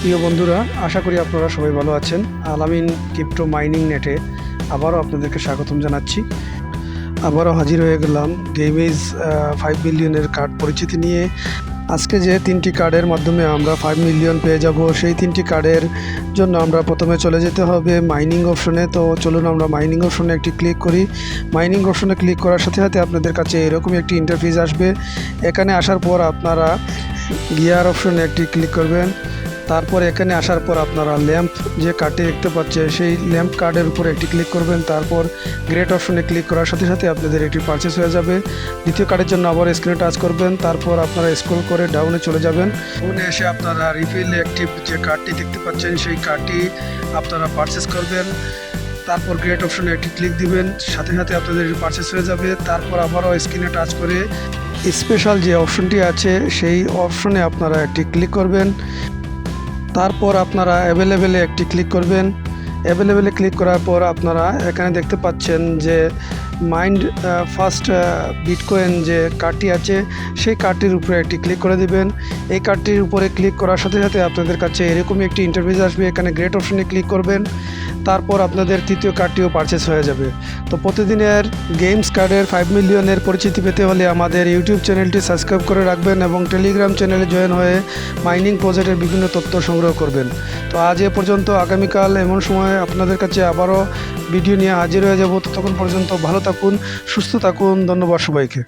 প্রিয় বন্ধুরা, আশা করি আপনারা সবাই ভালো আছেন। আলামিন ক্রিপ্টো মাইনিং নেটে আবারও আপনাদেরকে স্বাগতম জানাচ্ছি। আবারও হাজির হয়ে গেলাম গেমেজ ফাইভ মিলিয়নের কার্ড পরিচিতি নিয়ে। আজকে যে তিনটি কার্ডের মাধ্যমে আমরা ফাইভ মিলিয়ন পেয়ে যাব, সেই তিনটি কার্ডের জন্য আমরা প্রথমে চলে যেতে হবে মাইনিং অপশনে তো চলুন আমরা মাইনিং অপশনে একটি ক্লিক করি। মাইনিং অপশনে ক্লিক করার সাথে সাথে আপনাদের কাছে এরকমই একটি ইন্টারফেস আসবে। এখানে আসার পর আপনারা গিয়ার অপশনে একটি ক্লিক করবেন। তারপর এখানে আসার পর আপনারা ল্যাম্প যে কার্ডটি দেখতে পাচ্ছেন, সেই ল্যাম্প কার্ডের উপর একটি ক্লিক করবেন। তারপর গ্রেট অপশনে ক্লিক করার সাথে সাথে আপনাদের একটি পারচেস হয়ে যাবে। দ্বিতীয় কার্ডের জন্য আবার স্ক্রিনে টাচ করবেন। তারপর আপনারা স্ক্রল করে ডাউনে চলে যাবেন। ডাউনে এসে আপনারা রিফিল অ্যাক্টিভ যে কার্ডটি দেখতে পাচ্ছেন, সেই কার্ডটি আপনারা পারচেস করবেন। তারপর গ্রেট অপশনে একটি ক্লিক দিবেন। সাথে সাথে আপনাদের পারচেস হয়ে যাবে। তারপর আবারও স্ক্রিনে টাচ করে স্পেশাল যে অপশনটি আছে, সেই অপশনে আপনারা একটি ক্লিক করবেন। তারপর আপনারা অ্যাভেলেবেলে একটি ক্লিক করবেন। অ্যাভেলেবেলে ক্লিক করার পর আপনারা এখানে দেখতে পাচ্ছেন যে মাইন্ড ফার্স্ট বিটকয়েন যে কার্ডটি আছে, সেই কার্ডটির উপরে একটি ক্লিক করে দিবেন। এই কার্ডটির উপরে ক্লিক করার সাথে সাথে আপনাদের কাছে এরকমই একটি ইন্টারভিউ আসবে। এখানে গ্রেট অপশনে ক্লিক করবেন। তারপর আপনাদের তৃতীয় কার্ডটিও পারচেস হয়ে যাবে। তো প্রতিদিনের গেমস কার্ডের ফাইভ মিলিয়নের পরিচিতি পেতে হলে আমাদের ইউটিউব চ্যানেলটি সাবস্ক্রাইব করে রাখবেন এবং টেলিগ্রাম চ্যানেলে জয়েন হয়ে মাইনিং প্রজেক্টের বিভিন্ন তথ্য সংগ্রহ করবেন। তো আজ এ পর্যন্ত, আগামীকাল এমন সময় আপনাদের কাছে আবারও ভিডিও নিয়ে হাজির হয়ে যাব। ততক্ষণ পর্যন্ত ভালো থাকুন, সুস্থ থাকুন, ধন্যবাদ সবাইকে।